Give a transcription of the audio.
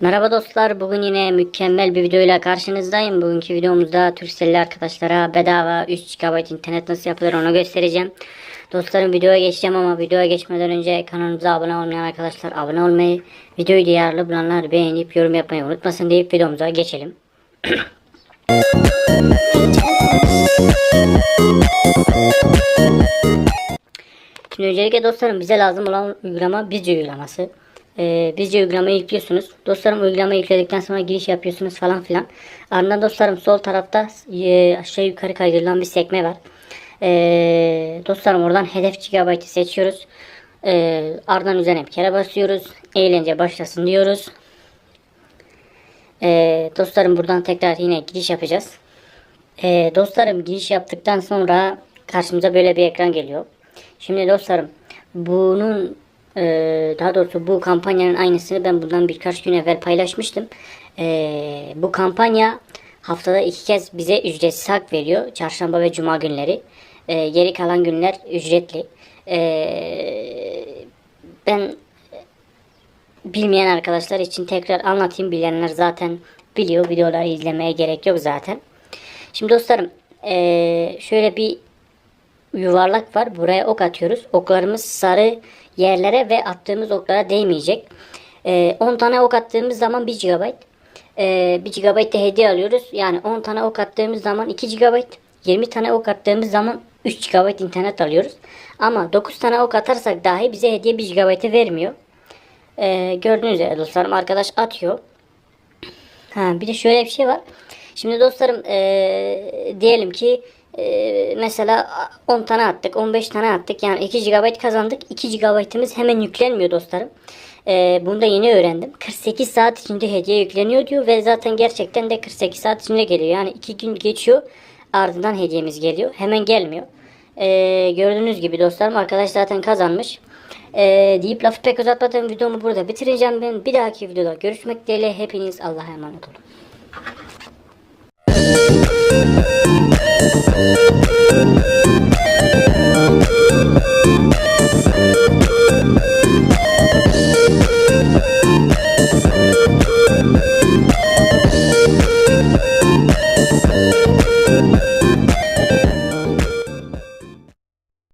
Merhaba dostlar. Bugün yine mükemmel bir videoyla karşınızdayım. Bugünkü videomuzda Turkcell'li arkadaşlara bedava 3 GB internet nasıl yapılır onu göstereceğim. Dostlarım videoya geçeceğim ama videoya geçmeden önce kanalımıza abone olmayan arkadaşlar abone olmayı, videoyu değerli bulanlar beğenip yorum yapmayı unutmasın deyip videomuza geçelim. Şimdi öncelikle dostlarım bize lazım olan uygulama Bizce uygulaması. Ee, Bizce uygulamayı yüklüyorsunuz. Dostlarım uygulamayı yükledikten sonra giriş yapıyorsunuz falan filan. Ardından dostlarım sol tarafta e, aşağı yukarı kaydırılan bir sekme var. Ee, dostlarım oradan hedef gigabaytı seçiyoruz. Ee, ardından üzerine bir kere basıyoruz. Eğlence başlasın diyoruz. Ee, dostlarım buradan tekrar yine giriş yapacağız. Ee, dostlarım giriş yaptıktan sonra karşımıza böyle bir ekran geliyor. Şimdi dostlarım bunun e, daha doğrusu bu kampanyanın aynısını ben bundan birkaç gün evvel paylaşmıştım. E, bu kampanya haftada iki kez bize ücretsiz hak veriyor. Çarşamba ve cuma günleri. E, geri kalan günler ücretli. Ben bilmeyen arkadaşlar için tekrar anlatayım. Bilenler zaten biliyor. Videoları izlemeye gerek yok zaten. Şimdi dostlarım şöyle bir yuvarlak var. Buraya ok atıyoruz. Oklarımız sarı yerlere ve attığımız oklara değmeyecek. Eee, 10 tane ok attığımız zaman 1 GB. Eee 1 GB de hediye alıyoruz. Yani 10 tane ok attığımız zaman 2 GB. 20 tane ok attığımız zaman 3 GB internet alıyoruz. Ama 9 tane ok atarsak dahi bize hediye 1 GB'ı vermiyor. Eee gördüğünüz üzere dostlarım arkadaş atıyor. Ha, bir de şöyle bir şey var. Şimdi dostlarım eee, diyelim ki eee, mesela 10 tane attık, 15 tane attık. Yani 2 GB kazandık. 2 GB'ımız hemen yüklenmiyor dostlarım. Eee bunu da yeni öğrendim. 48 saat içinde hediye yükleniyor diyor ve zaten gerçekten de 48 saat içinde geliyor. Yani 2 gün geçiyor ardından hediyemiz geliyor. Hemen gelmiyor. Eee, gördüğünüz gibi dostlarım arkadaş zaten kazanmış. Eee deyip lafı pek uzatmadan videomu burada bitireceğim ben. Bir dahaki videoda görüşmek dileğiyle hepiniz Allah'a emanet olun. Thank you.